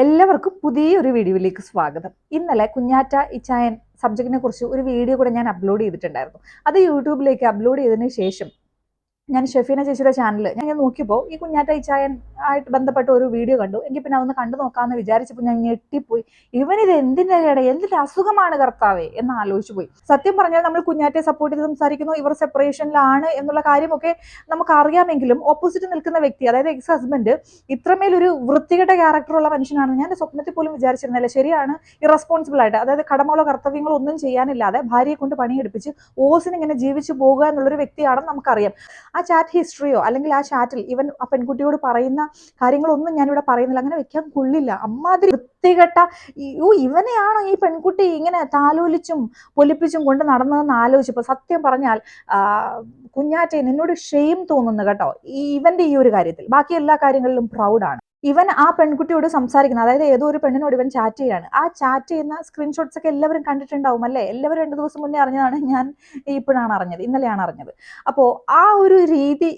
എല്ലാവർക്കും പുതിയൊരു വീഡിയോയിലേക്ക് സ്വാഗതം. ഇന്നലെ കുഞ്ഞാറ്റ ഇച്ചായൻ സബ്ജക്റ്റിനെ കുറിച്ച് ഒരു വീഡിയോ കൂടെ ഞാൻ അപ്ലോഡ് ചെയ്തിട്ടുണ്ടായിരുന്നു. അത് യൂട്യൂബിലേക്ക് അപ്ലോഡ് ചെയ്തതിന് ശേഷം ഞാൻ ഷെഫീന ചേച്ചിയുടെ ചാനൽ ഞാൻ നോക്കിയപ്പോൾ ഈ കുഞ്ഞാറ്റ ഇച്ചായൻ ആയിട്ട് ബന്ധപ്പെട്ട ഒരു വീഡിയോ കണ്ടു. എനിക്ക് പിന്നെ അതൊന്ന് കണ്ടു നോക്കാമെന്ന് വിചാരിച്ചപ്പോൾ ഞാൻ ഞെട്ടിപ്പോയി. ഇവനിത് എന്തിന്റെ കേട? എന്തിന്റെ അസുഖമാണ് കർത്താവേ? എന്ന് ആലോചിച്ചു പോയി. സത്യം പറഞ്ഞാൽ നമ്മൾ കുഞ്ഞാറ്റയെ സപ്പോർട്ട് ചെയ്ത് സംസാരിക്കുന്നു. ഇവർ സെപ്പറേഷനിലാണ് എന്നുള്ള കാര്യമൊക്കെ നമുക്ക് അറിയാമെങ്കിലും ഓപ്പോസിറ്റ് നിൽക്കുന്ന വ്യക്തി അതായത് എക്സ് ഹസ്ബൻഡ് ഇത്രമേൽ ഒരു വൃത്തികെട്ട ക്യാരക്ടറുള്ള മനുഷ്യനാണ് ഞാൻ സ്വപ്നത്തിൽ പോലും വിചാരിച്ചിരുന്നില്ല. ശരിയാണ് ഇറസ്പോൺസിബിൾ ആയിട്ട്. അതായത് കടമകളോ കർത്തവ്യങ്ങളോ ഒന്നും ചെയ്യാനില്ലാതെ ഭാര്യയെ കൊണ്ട് പണിയെടുപ്പിച്ച് ഓസിന് ഇങ്ങനെ ജീവിച്ചു പോകുക എന്നുള്ളൊരു വ്യക്തിയാണെന്ന് നമുക്കറിയാം. ആ ചാറ്റ് ഹിസ്റ്ററിയോ അല്ലെങ്കിൽ ആ ചാറ്റിൽ ഇവൻ ആ പെൺകുട്ടിയോട് പറയുന്ന കാര്യങ്ങളൊന്നും ഞാനിവിടെ പറയുന്നില്ല. അങ്ങനെ വെക്കാൻ കൊള്ളില്ല. അമ്മാതിരി വൃത്തികെട്ട ഓ ഇവനെയാണോ ഈ പെൺകുട്ടി ഇങ്ങനെ താലോലിച്ചും പൊലിപ്പിച്ചും കൊണ്ട് നടന്നതെന്ന് ആലോചിച്ചപ്പോൾ സത്യം പറഞ്ഞാൽ കുഞ്ഞാറ്റെ നിന്നോട് ഷെയിം തോന്നുന്നു കേട്ടോ. ഈ ഇവന്റെ ഈ ഒരു കാര്യത്തിൽ. ബാക്കി എല്ലാ കാര്യങ്ങളിലും പ്രൗഡാണ് ഇവൻ ആ പെൺകുട്ടിയോട് സംസാരിക്കുന്നത് അതായത് ഏതോ ഒരു പെണ്ണിനോട് ഇവൻ ചാറ്റ് ചെയ്യാണ്. ആ ചാറ്റ് ചെയ്യുന്ന സ്ക്രീൻഷോട്ട്സ് ഒക്കെ എല്ലാവരും കണ്ടിട്ടുണ്ടാവും അല്ലേ? എല്ലാവരും രണ്ട് ദിവസം മുന്നേ അറിഞ്ഞതാണ് ഞാൻ ഇപ്പോഴാണ് അറിഞ്ഞത്. ഇന്നലെയാണ് അറിഞ്ഞത്. അപ്പോൾ ആ ഒരു രീതി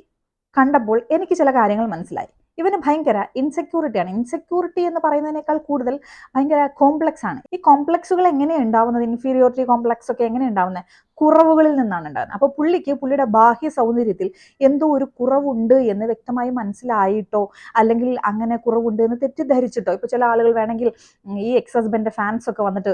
കണ്ടപ്പോൾ എനിക്ക് ചില കാര്യങ്ങൾ മനസ്സിലായി. ഇവന് ഭയങ്കര ഇൻസെക്യൂരിറ്റിയാണ് ഇൻസെക്യൂരിറ്റി എന്ന് പറയുന്നതിനേക്കാൾ കൂടുതൽ ഭയങ്കര കോംപ്ലക്സ് ആണ്. ഈ കോംപ്ലക്സുകൾ എങ്ങനെയാണ് ഉണ്ടാവുന്നത്? ഇൻഫീരിയോറിറ്റി കോംപ്ലക്സ് ഒക്കെ എങ്ങനെയാണ് ഉണ്ടാവുന്നത്? കുറവുകളിൽ നിന്നാണ് ഉണ്ടാകുന്നത്. അപ്പോൾ പുള്ളിക്ക് പുള്ളിയുടെ ബാഹ്യ സൗന്ദര്യത്തിൽ എന്തോ ഒരു കുറവുണ്ട് എന്ന് വ്യക്തമായി മനസ്സിലായിട്ടോ അല്ലെങ്കിൽ അങ്ങനെ കുറവുണ്ട് എന്ന് തെറ്റിദ്ധരിച്ചിട്ടോ. ഇപ്പോൾ ചില ആളുകൾ വേണമെങ്കിൽ ഈ എക്സ് ഹസ്ബൻഡിന്റെ ഫാൻസ് ഒക്കെ വന്നിട്ട്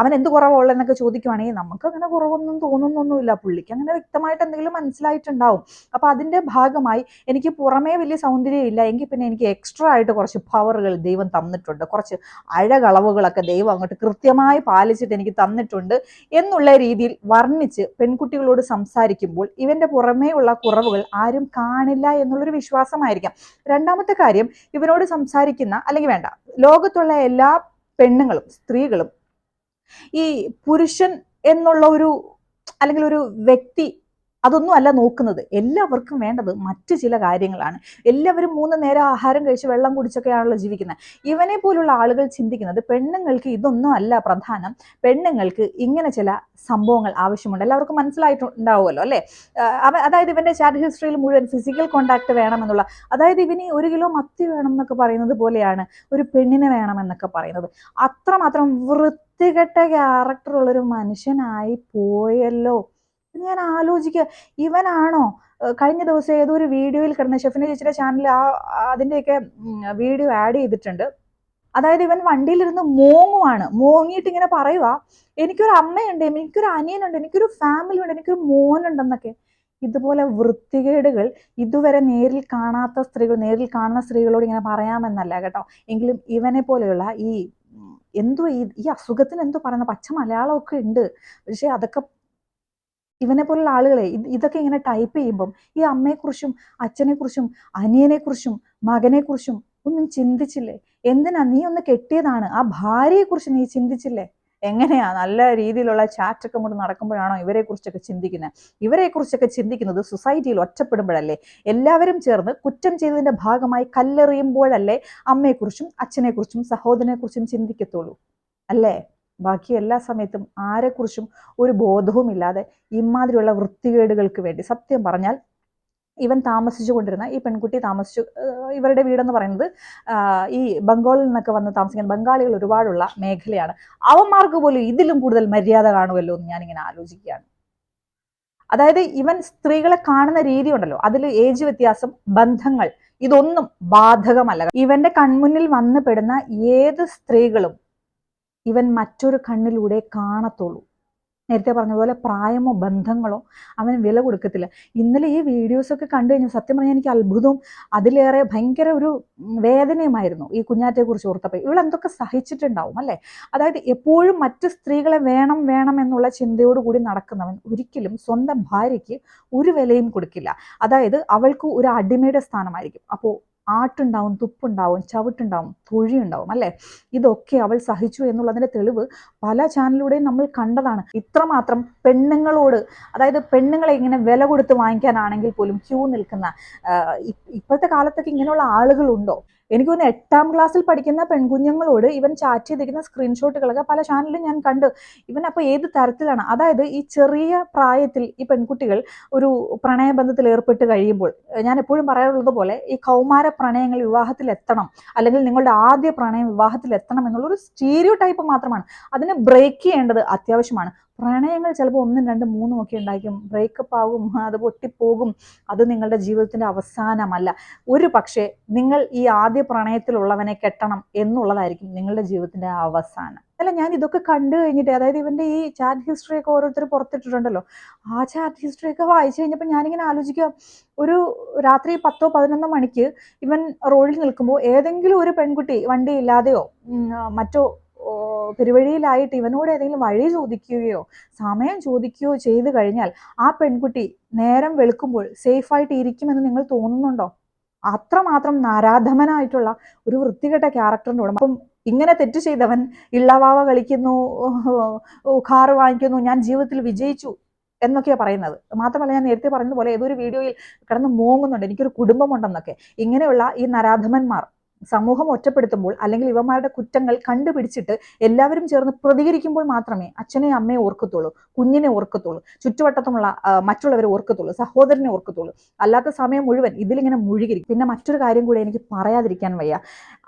അവൻ എന്ത് കുറവുള്ളതെന്നൊക്കെ ചോദിക്കുവാണെങ്കിൽ നമുക്ക് അങ്ങനെ കുറവൊന്നും തോന്നുന്നൊന്നുമില്ല. പുള്ളിക്ക് അങ്ങനെ വ്യക്തമായിട്ട് എന്തെങ്കിലും മനസ്സിലായിട്ടുണ്ടാവും. അപ്പോൾ അതിന്റെ ഭാഗമായി എനിക്ക് പുറമേ വലിയ സൗന്ദര്യം ഇല്ല. എങ്കിൽ പിന്നെ എനിക്ക് എക്സ്ട്രാ ആയിട്ട് കുറച്ച് പവറുകൾ ദൈവം തന്നിട്ടുണ്ട്. കുറച്ച് അഴകളവുകളൊക്കെ ദൈവം അങ്ങോട്ട് കൃത്യമായി പാലിച്ചിട്ട് എനിക്ക് തന്നിട്ടുണ്ട്. എന്നുള്ള രീതിയിൽ വർണിച്ച് പെൺകുട്ടികളോട് സംസാരിക്കുമ്പോൾ ഇവന്റെ പുറമേ ഉള്ള കുറവുകൾ ആരും കാണില്ല എന്നുള്ളൊരു വിശ്വാസമായിരിക്കാം. രണ്ടാമത്തെ കാര്യം ഇവനോട് സംസാരിക്കുന്ന അല്ലെങ്കിൽ വേണ്ട ലോകത്തുള്ള എല്ലാ പെണ്ണുങ്ങളും സ്ത്രീകളും ഈ പുരുഷൻ എന്നുള്ള ഒരു അല്ലെങ്കിൽ ഒരു വ്യക്തി അതൊന്നും അല്ല നോക്കുന്നത്. എല്ലാവർക്കും വേണ്ടത് മറ്റു ചില കാര്യങ്ങളാണ്. എല്ലാവരും മൂന്ന് നേരം ആഹാരം കഴിച്ച് വെള്ളം കുടിച്ചൊക്കെയാണല്ലോ ജീവിക്കുന്നത്. ഇവനെ പോലുള്ള ആളുകൾ ചിന്തിക്കുന്നത് പെണ്ണുങ്ങൾക്ക് ഇതൊന്നും അല്ല പ്രധാനം. പെണ്ണുങ്ങൾക്ക് ഇങ്ങനെ ചില സംഭവങ്ങൾ ആവശ്യമുണ്ട്. എല്ലാവർക്കും മനസ്സിലായിട്ടുണ്ടാവുമല്ലോ അല്ലേ? അതായത് ഇവന്റെ ചാറ്റ് ഹിസ്റ്ററിയിൽ മുഴുവൻ ഫിസിക്കൽ കോണ്ടാക്ട് വേണമെന്നുള്ള അതായത് ഇവന് ഒരു കിലോ മത്തി വേണം എന്നൊക്കെ പറയുന്നത് പോലെയാണ് ഒരു പെണ്ണിനെ വേണമെന്നൊക്കെ പറയുന്നത്. അത്രമാത്രം വൃത്തികെട്ട ക്യാരക്ടറുള്ളൊരു മനുഷ്യനായി പോയല്ലോ. ഞാൻ ആലോചിക്കുക ഇവനാണോ കഴിഞ്ഞ ദിവസം ഏതോ ഒരു വീഡിയോയിൽ കിടന്ന ഷെഫിന്റെ ചേച്ചിയുടെ ചാനലിൽ ആ അതിന്റെയൊക്കെ വീഡിയോ ആഡ് ചെയ്തിട്ടുണ്ട്. അതായത് ഇവൻ വണ്ടിയിലിരുന്ന് മോങ്ങുവാണ്. മോങ്ങിയിട്ട് ഇങ്ങനെ പറയുക എനിക്കൊരു അമ്മയുണ്ട് എനിക്കൊരു അനിയനുണ്ട് എനിക്കൊരു ഫാമിലി ഉണ്ട് എനിക്കൊരു മോനുണ്ടെന്നൊക്കെ. ഇതുപോലെ വൃത്തികേടുകൾ ഇതുവരെ നേരിൽ കാണാത്ത സ്ത്രീകൾ നേരിൽ കാണുന്ന സ്ത്രീകളോട് ഇങ്ങനെ പറയാമെന്നല്ല കേട്ടോ. എങ്കിലും ഇവനെ പോലെയുള്ള ഈ എന്തോ ഈ ഈ അസുഖത്തിന് എന്തോ പറയുന്ന പച്ച മലയാളമൊക്കെ ഉണ്ട്. പക്ഷെ അതൊക്കെ ഇവനെ പോലുള്ള ആളുകളെ ഇതൊക്കെ ഇങ്ങനെ ടൈപ്പ് ചെയ്യുമ്പം ഈ അമ്മയെക്കുറിച്ചും അച്ഛനെക്കുറിച്ചും അനിയനെക്കുറിച്ചും മകനെക്കുറിച്ചും ഒന്നും ചിന്തിച്ചില്ലേ? എന്തിനാ നീ ഒന്ന് കെട്ടിയതാണ്? ആ ഭാര്യയെക്കുറിച്ച് നീ ചിന്തിച്ചില്ലേ? എങ്ങനെയാ നല്ല രീതിയിലുള്ള ചാറ്റൊക്കെ കൊണ്ട് നടക്കുമ്പോഴാണോ ഇവരെ കുറിച്ചൊക്കെ ചിന്തിക്കുന്നത് ഇവരെ കുറിച്ചൊക്കെ ചിന്തിക്കുന്നത് സൊസൈറ്റിയിൽ ഒറ്റപ്പെടുമ്പോഴല്ലേ? എല്ലാവരും ചേർന്ന് കുറ്റം ചെയ്തതിന്റെ ഭാഗമായി കല്ലെറിയുമ്പോഴല്ലേ അമ്മയെക്കുറിച്ചും അച്ഛനെക്കുറിച്ചും സഹോദരനെക്കുറിച്ചും ചിന്തിക്കത്തുള്ളൂ. അല്ലേ? ബാക്കി എല്ലാ സമയത്തും ആരെക്കുറിച്ചും ഒരു ബോധവുമില്ലാതെ ഇമാതിരിയുള്ള വൃത്തികേടുകൾക്ക് വേണ്ടി. സത്യം പറഞ്ഞാൽ ഇവൻ താമസിച്ചു കൊണ്ടിരുന്ന ഈ പെൺകുട്ടി താമസിച്ചു ഇവരുടെ വീടെന്ന് പറയുന്നത് ഈ ബംഗാളിൽ നിന്നൊക്കെ വന്ന് താമസിക്കുന്ന ബംഗാളികൾ ഒരുപാടുള്ള മേഖലയാണ്. അവന്മാർക്ക് പോലും ഇതിലും കൂടുതൽ മര്യാദ കാണുമല്ലോ എന്ന് ഞാനിങ്ങനെ ആലോചിക്കുകയാണ്. അതായത് ഇവൻ സ്ത്രീകളെ കാണുന്ന രീതി ഉണ്ടല്ലോ അതിൽ ഏജ് വ്യത്യാസം ബന്ധങ്ങൾ ഇതൊന്നും ബാധകമല്ല. ഇവന്റെ കൺമുന്നിൽ വന്നു പെടുന്ന ഏത് സ്ത്രീകളും ഇവൻ മറ്റൊരു കണ്ണിലൂടെ കാണത്തുള്ളൂ. നേരത്തെ പറഞ്ഞ പോലെ പ്രായമോ ബന്ധങ്ങളോ അവൻ വില കൊടുക്കത്തില്ല. ഇന്നലെ ഈ വീഡിയോസ് ഒക്കെ കണ്ടു കഴിഞ്ഞാൽ സത്യം പറഞ്ഞാൽ എനിക്ക് അത്ഭുതവും അതിലേറെ ഭയങ്കര ഒരു വേദനയുമായിരുന്നു ഈ കുഞ്ഞാറ്റയെ കുറിച്ച് ഓർത്തപ്പോൾ. ഇവൾ എന്തൊക്കെ സഹിച്ചിട്ടുണ്ടാവും അല്ലേ? അതായത് എപ്പോഴും മറ്റ് സ്ത്രീകളെ വേണം വേണം എന്നുള്ള ചിന്തയോടുകൂടി നടക്കുന്നവൻ ഒരിക്കലും സ്വന്തം ഭാര്യയ്ക്ക് ഒരു വിലയും കൊടുക്കില്ല. അതായത് അവൾക്ക് ഒരു അടിമയുടെ സ്ഥാനമായിരിക്കും. അപ്പോൾ ആട്ടുണ്ടാവും തുപ്പുണ്ടാവും ചവിട്ടുണ്ടാവും തൊഴിയുണ്ടാവും അല്ലേ? ഇതൊക്കെ അവൾ സഹിച്ചു എന്നുള്ളതിന്റെ തെളിവ് പല ചാനലിലൂടെയും നമ്മൾ കണ്ടതാണ്. ഇത്രമാത്രം പെണ്ണുങ്ങളോട് അതായത് പെണ്ണുങ്ങളെ ഇങ്ങനെ വില കൊടുത്ത് വാങ്ങിക്കാനാണെങ്കിൽ പോലും ക്യൂ നിൽക്കുന്ന ഇപ്പോഴത്തെ കാലത്തൊക്കെ ഇങ്ങനെയുള്ള ആളുകളുണ്ടോ? എനിക്ക് തോന്നുന്നു എട്ടാം ക്ലാസ്സിൽ പഠിക്കുന്ന പെൺകുഞ്ഞുങ്ങളോട് ഇവൻ ചാറ്റ് ചെയ്തിരിക്കുന്ന സ്ക്രീൻഷോട്ടുകളൊക്കെ പല ചാനലിലും ഞാൻ കണ്ടു. ഇവൻ അപ്പോൾ ഏത് തരത്തിലാണ്? അതായത് ഈ ചെറിയ പ്രായത്തിൽ ഈ പെൺകുട്ടികൾ ഒരു പ്രണയബന്ധത്തിൽ ഏർപ്പെട്ട് കഴിയുമ്പോൾ ഞാൻ എപ്പോഴും പറയാറുള്ളത് പോലെ ഈ കൗമാര പ്രണയങ്ങൾ വിവാഹത്തിൽ എത്തണം. അല്ലെങ്കിൽ നിങ്ങളുടെ ആദ്യ പ്രണയം വിവാഹത്തിൽ എത്തണം എന്നുള്ളൊരു സ്റ്റീരിയോ ടൈപ്പ് മാത്രമാണ്. അതിനെ ബ്രേക്ക് ചെയ്യേണ്ടത് അത്യാവശ്യമാണ്. പ്രണയങ്ങൾ ചിലപ്പോൾ ഒന്നും രണ്ടും മൂന്നും ഒക്കെ ഉണ്ടായിരിക്കും. ബ്രേക്കപ്പ് ആകും അത് പൊട്ടിപ്പോകും. അത് നിങ്ങളുടെ ജീവിതത്തിന്റെ അവസാനമല്ല. ഒരു പക്ഷേ നിങ്ങൾ ഈ ആദ്യ പ്രണയത്തിലുള്ളവനെ കെട്ടണം എന്നുള്ളതായിരിക്കും നിങ്ങളുടെ ജീവിതത്തിന്റെ അവസാനം. അല്ല ഞാൻ ഇതൊക്കെ കണ്ടു കഴിഞ്ഞിട്ട് അതായത് ഇവന്റെ ഈ ചാറ്റ് ഹിസ്റ്ററി ഒക്കെ ഓരോരുത്തർ പുറത്തിട്ടിട്ടുണ്ടല്ലോ. ആ ചാറ്റ് ഹിസ്റ്ററി ഒക്കെ വായിച്ചു കഴിഞ്ഞപ്പോൾ ഞാനിങ്ങനെ ആലോചിക്കുക. ഒരു രാത്രി പത്തോ പതിനൊന്നോ മണിക്ക് ഇവൻ റോഡിൽ നിൽക്കുമ്പോൾ ഏതെങ്കിലും ഒരു പെൺകുട്ടി വണ്ടി ഇല്ലാതെയോ മറ്റോ പെരുവഴിയിലായിട്ട് ഇവനോട് ഏതെങ്കിലും വഴി ചോദിക്കുകയോ സമയം ചോദിക്കുകയോ ചെയ്തു കഴിഞ്ഞാൽ ആ പെൺകുട്ടി നേരം വെളുക്കുമ്പോൾ സേഫായിട്ട് ഇരിക്കുമെന്ന് നിങ്ങൾ തോന്നുന്നുണ്ടോ? അത്രമാത്രം നാരാധമനായിട്ടുള്ള ഒരു വൃത്തികെട്ട ക്യാരക്ടറിന്റെ ഉടമ. അപ്പം ഇങ്ങനെ തെറ്റ് ചെയ്തവൻ ഇള്ളവാവ കളിക്കുന്നു കാറ് വാങ്ങിക്കുന്നു ഞാൻ ജീവിതത്തിൽ വിജയിച്ചു എന്നൊക്കെയാണ് പറയുന്നത്. മാത്രമല്ല ഞാൻ നേരത്തെ പറഞ്ഞതുപോലെ ഏതൊരു വീഡിയോയിൽ കിടന്ന് മോങ്ങുന്നുണ്ട്. എനിക്കൊരു കുടുംബമുണ്ടെന്നൊക്കെ. ഇങ്ങനെയുള്ള ഈ നരാധമന്മാർ സമൂഹം ഒറ്റപ്പെടുത്തുമ്പോൾ അല്ലെങ്കിൽ ഇവന്മാരുടെ കുറ്റങ്ങൾ കണ്ടുപിടിച്ചിട്ട് എല്ലാവരും ചേർന്ന് പ്രതികരിക്കുമ്പോൾ മാത്രമേ അച്ഛനെ അമ്മയെ ഓർക്കത്തുള്ളൂ കുഞ്ഞിനെ ഓർക്കത്തുള്ളൂ ചുറ്റുവട്ടത്തുമുള്ള മറ്റുള്ളവരെ ഓർക്കത്തുള്ളൂ സഹോദരനെ ഓർക്കത്തുള്ളൂ. അല്ലാത്ത സമയം മുഴുവൻ ഇതിലിങ്ങനെ മുഴുകിരിക്കും. പിന്നെ മറ്റൊരു കാര്യം കൂടി എനിക്ക് പറയാതിരിക്കാൻ വയ്യ.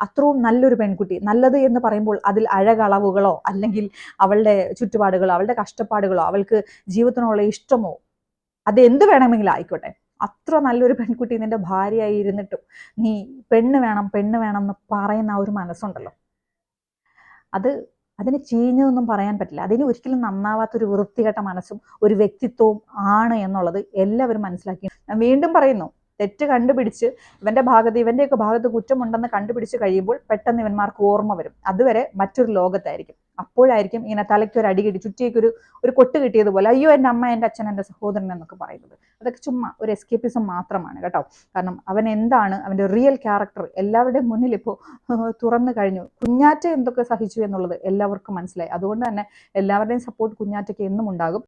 അത്രയും നല്ലൊരു പെൺകുട്ടി നല്ലത് എന്ന് പറയുമ്പോൾ അതിൽ അഴകളവുകളോ അല്ലെങ്കിൽ അവളുടെ ചുറ്റുപാടുകളോ അവളുടെ കഷ്ടപ്പാടുകളോ അവൾക്ക് ജീവിതത്തിനുള്ള ഇഷ്ടമോ അത് എന്ത് വേണമെങ്കിലും ആയിക്കോട്ടെ. അത്ര നല്ലൊരു പെൺകുട്ടി നിന്റെ ഭാര്യയായി ഇരുന്നിട്ടും നീ പെണ്ണ് വേണം പെണ്ണ് വേണം എന്ന് പറയുന്ന ആ ഒരു മനസ്സുണ്ടല്ലോ. അത് അതിന് ചീഞ്ഞതൊന്നും പറയാൻ പറ്റില്ല. അതിന് ഒരിക്കലും നന്നാവാത്തൊരു വൃത്തികെട്ട മനസ്സും ഒരു വ്യക്തിത്വവും ആണ് എന്നുള്ളത് എല്ലാവരും മനസ്സിലാക്കി. വീണ്ടും പറയുന്നു തെറ്റ് കണ്ടുപിടിച്ച് ഇവന്റെ ഭാഗത്ത് ഇവന്റെയൊക്കെ ഭാഗത്ത് കുറ്റമുണ്ടെന്ന് കണ്ടുപിടിച്ച് കഴിയുമ്പോൾ പെട്ടെന്ന് ഇവന്മാർക്ക് ഓർമ്മ വരും. അതുവരെ മറ്റൊരു ലോകത്തായിരിക്കും. അപ്പോഴായിരിക്കും ഇങ്ങനെ തലയ്ക്ക് ഒരു അടി കിട്ടി ചുറ്റിയേക്ക് ഒരു ഒരു കൊട്ട് കിട്ടിയതുപോലെ അയ്യോ എന്റെ അമ്മ എന്റെ അച്ഛൻ എന്റെ സഹോദരൻ എന്നൊക്കെ പറയുന്നത്. അതൊക്കെ ചുമ്മാ ഒരു എസ്കേപ്പിസം മാത്രമാണ് കേട്ടോ. കാരണം അവൻ എന്താണ് അവന്റെ റിയൽ ക്യാരക്ടർ എല്ലാവരുടെയും മുന്നിൽ ഇപ്പോൾ തുറന്നു കഴിഞ്ഞു. കുഞ്ഞാറ്റ എന്തൊക്കെ സഹിച്ചു എന്നുള്ളത് എല്ലാവർക്കും മനസ്സിലായി. അതുകൊണ്ട് തന്നെ എല്ലാവരുടെയും സപ്പോർട്ട് കുഞ്ഞാറ്റയ്ക്ക് എന്നും ഉണ്ടാകും.